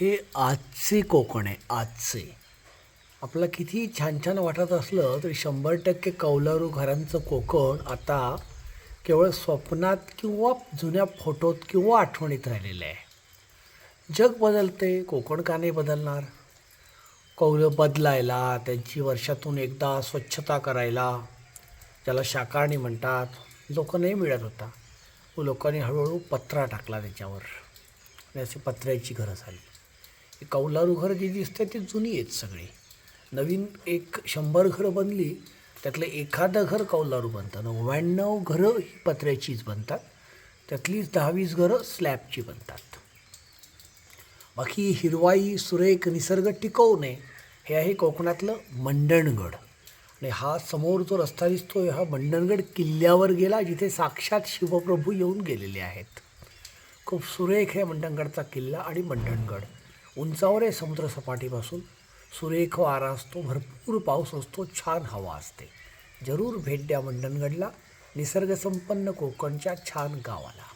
हे आजचे कोकण आहे आजचे. आपलं किती छान छान वाटत असलं तरी शंभर टक्के कौलारू घरांचं कोकण आता केवळ स्वप्नात किंवा जुन्या फोटोत किंवा आठवणीत राहिलेलं आहे. जग बदलते कोकण का नाही बदलणार? कौलं बदलायला त्यांची वर्षातून एकदा स्वच्छता करायला ज्याला शाकाहारी म्हणतात लोक नाही मिळत होता. व लोकांनी हळूहळू पत्रा टाकला त्याच्यावर. आणि अशी पत्र्याची घरं झाली. कौलारू घरं जी दिसतात ती जुनी आहेत सगळी. नवीन एक शंभर घरं बनली त्यातलं एखादं घर कौलारू बनतं. नव्याण्णव घरं ही पत्र्याचीच बनतात. त्यातलीच दहावीस घरं स्लॅबची बनतात. बाकी हिरवाई सुरेख निसर्ग टिकवणे हे आहे कोकणातलं मंडणगड. आणि हा समोर जो रस्ता दिसतोय हा मंडणगड किल्ल्यावर गेला जिथे साक्षात शिवप्रभू येऊन गेलेले आहेत. खूप सुरेख आहे मंडणगडचा किल्ला आणि मंडणगड. उंचावर आहे समुद्रसपाटीपासून सुरेख वारा असतो भरपूर पाऊस असतो छान हवा असते. जरूर भेट द्या मंडणगडला. निसर्गसंपन्न कोकणच्या छान गावाला.